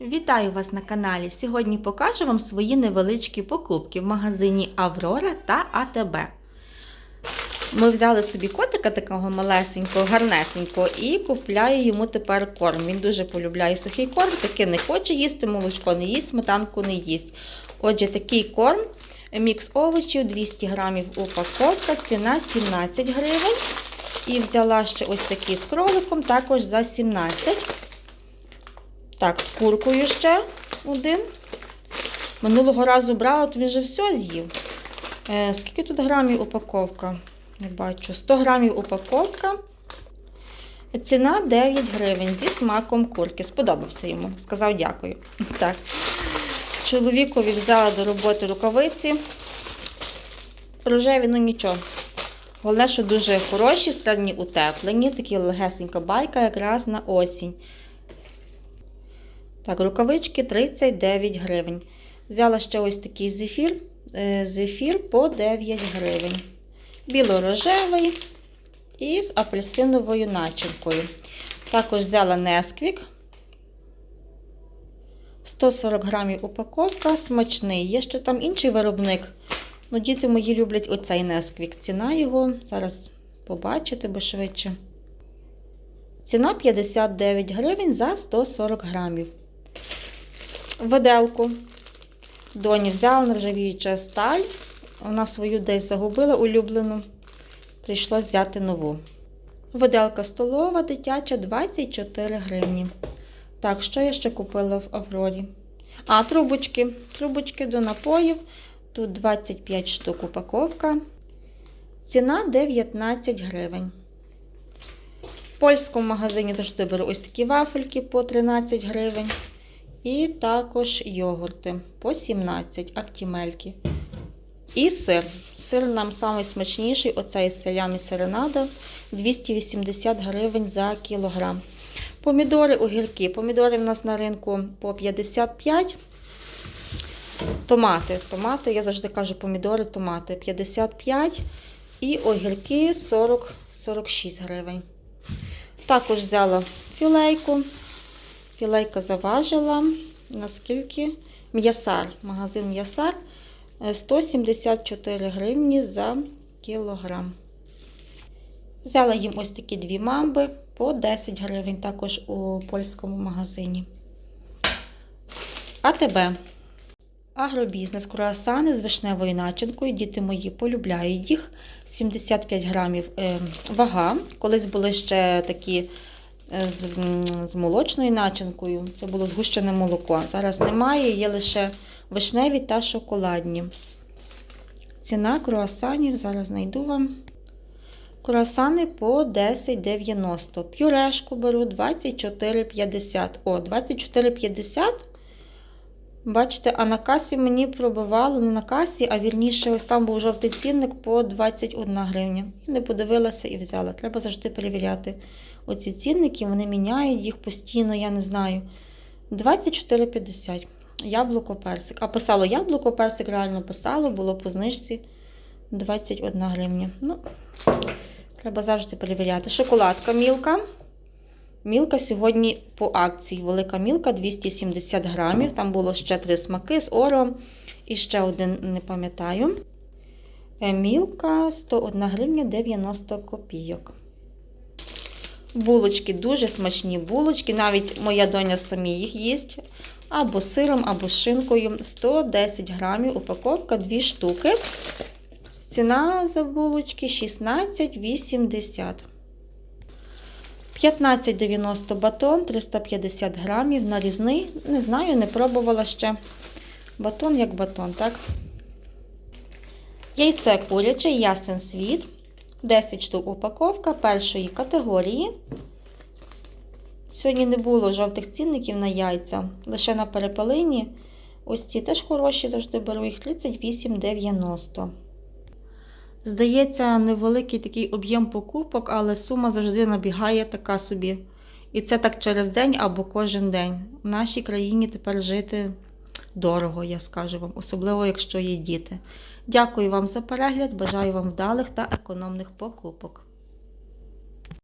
Вітаю вас на каналі. Сьогодні покажу вам свої невеличкі покупки в магазині Аврора та АТБ. Ми взяли собі котика такого малесенького, гарнесенького, і купляю йому тепер корм. Він дуже полюбляє сухий корм, таки не хоче їсти, молочко не їсть, сметанку не їсть. Отже, такий корм, мікс овочів, 200 грамів упаковка, ціна 17 гривень. І взяла ще ось такий з кроликом, також за 17. Так, з куркою ще один. Минулого разу брала, то він вже все з'їв. Е, скільки тут грамів упаковка? Не бачу. 100 грамів упаковка. Ціна 9 гривень зі смаком курки. Сподобався йому. Сказав дякую. Так. Чоловікові взяла до роботи рукавиці. Рожеві, ну нічого. Головне, що дуже хороші, середні утеплені, такі легесенька байка якраз на осінь. Так, рукавички 39 гривень. Взяла ще ось такий зефір. Е, Зефір по 9 гривень. Біло-рожевий і з апельсиновою начинкою. Також взяла Несквік. 140 грамів упаковка, смачний. Є ще там інший виробник. Ну, діти мої люблять оцей Несквік. Ціна його, зараз побачите, бо швидше. Ціна 59 гривень за 140 грамів. Виделку. Доні взяла нержавіюча сталь. Вона свою десь загубила улюблену. Прийшлось взяти нову. Виделка столова, дитяча 24 гривні. Так, що я ще купила в Аврорі? А, трубочки. Трубочки до напоїв. Тут 25 штук упаковка. Ціна 19 гривень. В польському магазині завжди беру ось такі вафельки по 13 гривень. І також йогурти по 17 актімельки. І сир. Сир нам найсмачніший, оцей селямі серенада 280 гривень за кілограм. Помідори, огірки. Помідори в нас на ринку по 55. Томати. Томати, я завжди кажу помідори, томати 55 і огірки 40-46 гривень. Також взяла філейку. Філейка заважила, наскільки м'ясар, магазин м'ясар 174 гривні за кілограм. Взяла їм ось такі дві мамби по 10 гривень, також у польському магазині. АТБ. Агробізнес, круасани з вишневою начинкою. Діти мої полюбляють їх. 75 грамів е, вага. Колись були ще такі з, з молочною начинкою. Це було згущене молоко. Зараз немає, є лише вишневі та шоколадні. Ціна круасанів, зараз знайду вам. Круасани по 10,90. Пюрешку беру 24,50. О, 24,50. Бачите, а на касі мені пробивало не на касі, а вірніше, ось там був жовтий цінник по 21 гривня. Не подивилася і взяла. Треба завжди перевіряти оці цінники, вони міняють їх постійно, я не знаю. 24,50. Яблуко персик. А писало яблуко персик, реально писало, було по знижці 21 гривня. Ну, треба завжди перевіряти. Шоколадка мілка. Мілка сьогодні по акції. Велика мілка 270 грамів. Там було ще три смаки з орео. І ще один, не пам'ятаю. Мілка 101 гривня 90 копійок. Булочки дуже смачні булочки. Навіть моя доня самі їх їсть. Або сиром, або шинкою. 110 грамів, упаковка 2 штуки. Ціна за булочки 16,80. 15,90 батон, 350 грамів, нарізний. Не знаю, не пробувала ще. Батон як батон, так? Яйце куряче, ясен світ. 10 штук упаковка першої категорії. Сьогодні не було жовтих цінників на яйця, лише на перепелині. Ось ці теж хороші, завжди беру їх 38,90. Здається, невеликий такий об'єм покупок, але сума завжди набігає така собі. І це так через день або кожен день. В нашій країні тепер жити дорого, я скажу вам, особливо, якщо є діти. Дякую вам за перегляд, бажаю вам вдалих та економних покупок.